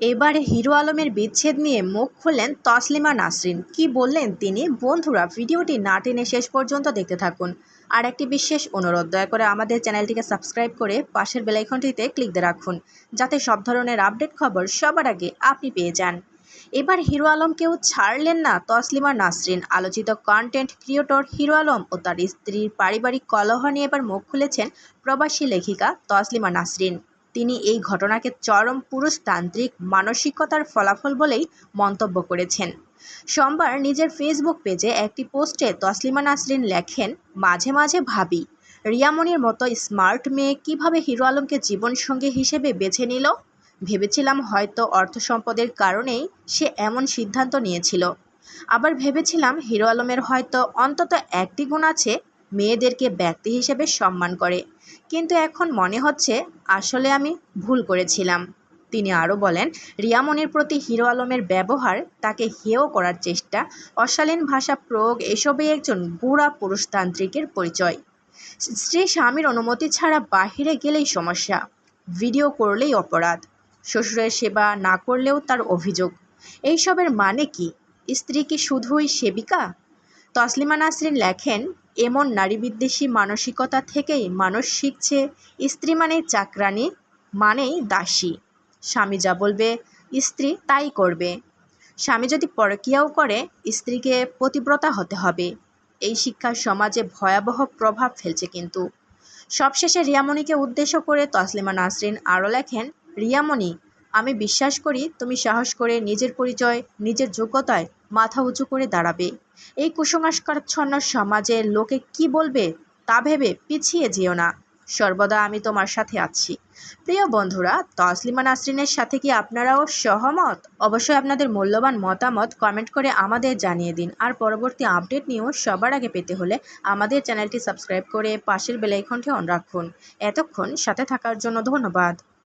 এবারে হিরো আলমের বিচ্ছেদ নিয়ে মুখ খুললেন তসলিমা নাসরিন। কি বললেন তিনি? বন্ধুরা, ভিডিওটি না টেনে শেষ পর্যন্ত দেখতে থাকুন। আর একটি বিশেষ অনুরোধ, দয়া করে আমাদের চ্যানেলটিকে সাবস্ক্রাইব করে পাশের বেলাইকনটিতে ক্লিক দিয়ে রাখুন, যাতে সব ধরনের আপডেট খবর সবার আগে আপনি পেয়ে যান। এবার হিরো আলমকেও ছাড়লেন না তসলিমা নাসরিন। আলোচিত কন্টেন্ট ক্রিয়েটর হিরো আলম ও তার স্ত্রীর পারিবারিক কলহ নিয়ে এবার মুখ খুলেছেন প্রবাসী লেখিকা তসলিমা নাসরিন। তিনি এই ঘটনাকে চরম পুরুষতান্ত্রিক মানসিকতার ফলাফল বলেই মন্তব্য করেছেন। সোমবার নিজের ফেসবুক পেজে একটি পোস্টে তসলিমা নাসরিন লেখেন, মাঝে মাঝে ভাবি রিয়ামনির মতো স্মার্ট মেয়ে কীভাবে হিরো আলমকে জীবনসঙ্গী হিসেবে বেছে নিল? ভেবেছিলাম হয়তো অর্থ সম্পদের কারণেই সে এমন সিদ্ধান্ত নিয়েছিল। আবার ভেবেছিলাম হিরো আলমের হয়তো অন্তত একটি গুণ আছে মেয়েদেরকে ব্যক্তি হিসেবে সম্মান করে। কিন্তু এখন মনে হচ্ছে, আসলে আমি ভুল করেছিলাম। তিনি আরও বলেন রিয়ামনির প্রতি হিরো আলমের ব্যবহার, তাকে হেয় করার চেষ্টা, অশালীন ভাষা প্রয়োগ, এসবই একজন বুড়া পুরুষতান্ত্রিকের পরিচয়। স্ত্রী স্বামীর অনুমতি ছাড়া বাহিরে গেলেই সমস্যা। ভিডিও করলেই অপরাধ। শ্বশুরের সেবা না করলেও তার অভিযোগ। এইসবের মানে কি? স্ত্রী কি শুধুই সেবিকা? তসলিমা নাসরিন লেখেন, এমন নারীবিদ্বেষী মানসিকতা থেকেই মানুষ শিখছে, স্ত্রী মানেই চাকরানি মানেই দাসী। স্বামী যা বলবে, স্ত্রী তাই করবে। স্বামী যদি পরকীয়াও করে, স্ত্রীকে পতিব্রতা হতে হবে। এই শিক্ষা সমাজে ভয়াবহ প্রভাব ফেলছে কিন্তু। সবশেষে রিয়ামণিকে উদ্দেশ্য করে তসলিমা নাসরিন আরও লেখেন, রিয়ামণি, আমি বিশ্বাস করি তুমি সাহস করে নিজের পরিচয়, নিজের যোগ্যতায় মাথা উঁচু করে দাঁড়াবে। এই কুসংস্কারচ্ছন্ন সমাজে লোকে কি বলবে তা ভেবে পিছিয়ে যেও না। সর্বদা আমি তোমার সাথে আছি। প্রিয় বন্ধুরা, তসলিমা নাসরিনের সাথে কি আপনারাও সহমত? অবশ্যই আপনাদের মূল্যবান মতামত কমেন্ট করে আমাদের জানিয়ে দিন। আর পরবর্তী আপডেট নিয়েও সবার আগে পেতে হলে আমাদের চ্যানেলটি সাবস্ক্রাইব করে পাশের বেলাইকনটি অন রাখুন। এতক্ষণ সাথে থাকার জন্য ধন্যবাদ।